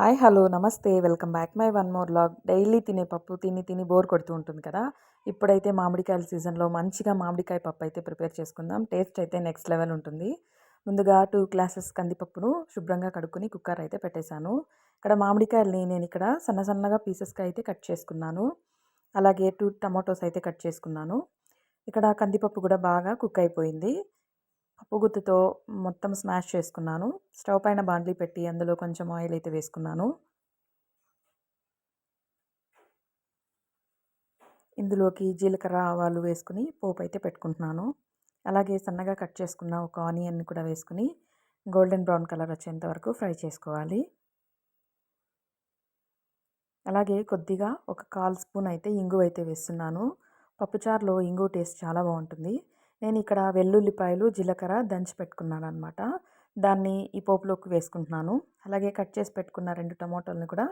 Hi hello నమస్తే. Welcome back my one more vlog. Daily తినే పప్పు తిని తిని బోర్ కొడుతూ ఉంటుంది కదా. ఇప్పుడైతే మామిడికాయల సీజన్లో మంచిగా మామిడికాయ పప్పు అయితే ప్రిపేర్ చేసుకుందాం. టేస్ట్ అయితే నెక్స్ట్ లెవెల్ ఉంటుంది. ముందుగా టూ గ్లాసెస్ కందిపప్పును శుభ్రంగా కడుక్కొని కుక్కర్ అయితే పెట్టేశాను. ఇక్కడ మామిడికాయలని నేను ఇక్కడ సన్న సన్నగా పీసెస్గా అయితే కట్ చేసుకున్నాను. అలాగే టూ టమాటోస్ అయితే కట్ చేసుకున్నాను. ఇక్కడ కందిపప్పు కూడా బాగా కుక్ అయిపోయింది. అప్పుగుత్తుతో మొత్తం స్మాష్ చేసుకున్నాను. స్టవ్ పైన బాండ్లీ పెట్టి అందులో కొంచెం ఆయిల్ అయితే వేసుకున్నాను. ఇందులోకి జీలకర్ర ఆవాలు వేసుకుని పోపు అయితే పెట్టుకుంటున్నాను. అలాగే సన్నగా కట్ చేసుకున్న ఒక ఆనియన్ని కూడా వేసుకుని గోల్డెన్ బ్రౌన్ కలర్ వచ్చేంత వరకు ఫ్రై చేసుకోవాలి. అలాగే కొద్దిగా ఒక కాల్ స్పూన్ అయితే ఇంగు అయితే వేస్తున్నాను. పప్పుచారులో ఇంగు టేస్ట్ చాలా బాగుంటుంది. నేను ఇక్కడ వెల్లుల్లిపాయలు జీలకర్ర దంచి పెట్టుకున్నాను అనమాట దాన్ని ఈ పోపులోకి వేసుకుంటున్నాను. అలాగే కట్ చేసి పెట్టుకున్న రెండు టమాటోలను కూడా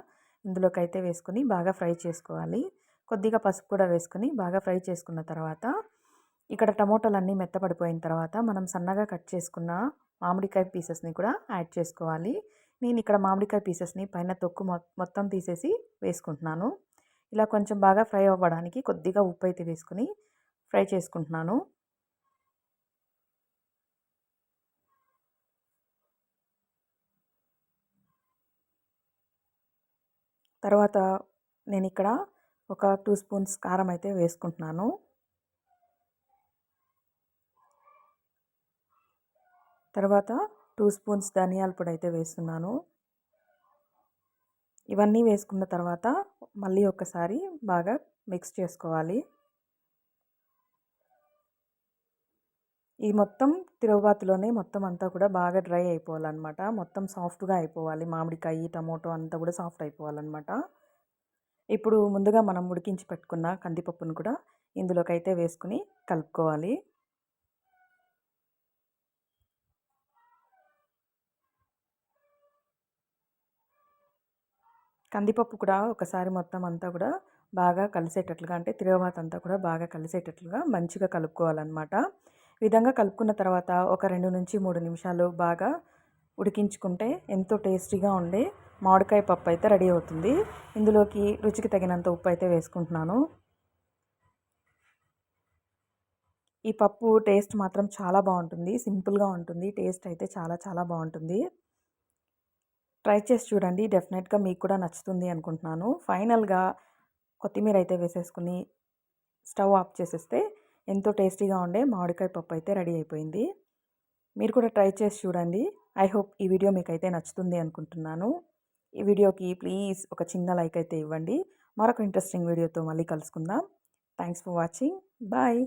ఇందులోకి అయితే వేసుకుని బాగా ఫ్రై చేసుకోవాలి. కొద్దిగా పసుపు కూడా వేసుకొని బాగా ఫ్రై చేసుకున్న తర్వాత ఇక్కడ టమోటాలన్నీ మెత్తపడిపోయిన తర్వాత మనం సన్నగా కట్ చేసుకున్న మామిడికాయ పీసెస్ని కూడా యాడ్ చేసుకోవాలి. నేను ఇక్కడ మామిడికాయ పీసెస్ని పైన తొక్కు మొత్తం తీసేసి వేసుకుంటున్నాను. ఇలా కొంచెం బాగా ఫ్రై అవ్వడానికి కొద్దిగా ఉప్పు అయితే వేసుకుని ఫ్రై చేసుకుంటున్నాను. తర్వాత నేను ఇక్కడ ఒక టూ స్పూన్స్ కారం అయితే వేసుకుంటున్నాను. తర్వాత టూ స్పూన్స్ ధనియాల పొడి అయితే వేస్తున్నాను. ఇవన్నీ వేసుకున్న తర్వాత మళ్ళీ ఒకసారి బాగా మిక్స్ చేసుకోవాలి. ఈ మొత్తం తిరుగుబాతులోనే మొత్తం అంతా కూడా బాగా డ్రై అయిపోవాలన్నమాట. మొత్తం సాఫ్ట్గా అయిపోవాలి. మామిడికాయ టమోటో అంతా కూడా సాఫ్ట్ అయిపోవాలన్నమాట. ఇప్పుడు ముందుగా మనం ఉడికించి పెట్టుకున్న కందిపప్పును కూడా ఇందులోకి అయితే వేసుకుని కలుపుకోవాలి. కందిపప్పు కూడా ఒకసారి మొత్తం అంతా కూడా బాగా కలిసేటట్లుగా అంటే తిరగబాత అంతా కూడా బాగా కలిసేటట్లుగా మంచిగా కలుపుకోవాలన్నమాట. విధంగా కలుపుకున్న తర్వాత ఒక రెండు నుంచి మూడు నిమిషాలు బాగా ఉడికించుకుంటే ఎంతో టేస్టీగా ఉండే మామిడికాయ పప్పు అయితే రెడీ అవుతుంది. ఇందులోకి రుచికి తగినంత ఉప్పు అయితే వేసుకుంటున్నాను. ఈ పప్పు టేస్ట్ మాత్రం చాలా బాగుంటుంది. సింపుల్గా ఉంటుంది. టేస్ట్ అయితే చాలా చాలా బాగుంటుంది. ట్రై చేసి చూడండి. డెఫినెట్గా మీకు కూడా నచ్చుతుంది అనుకుంటున్నాను. ఫైనల్గా కొత్తిమీర అయితే వేసేసుకుని స్టవ్ ఆఫ్ చేసేస్తే ఎంతో టేస్టీగా ఉండే మామిడికాయ పప్పు అయితే రెడీ అయిపోయింది. మీరు కూడా ట్రై చేసి చూడండి. ఐ హోప్ ఈ వీడియో మీకు అయితే నచ్చుతుంది అనుకుంటున్నాను. ఈ వీడియోకి ప్లీజ్ ఒక చిన్న లైక్ అయితే ఇవ్వండి. మరొక ఇంట్రెస్టింగ్ వీడియోతో మళ్ళీ కలుసుకుందాం. Thanks for watching. బాయ్.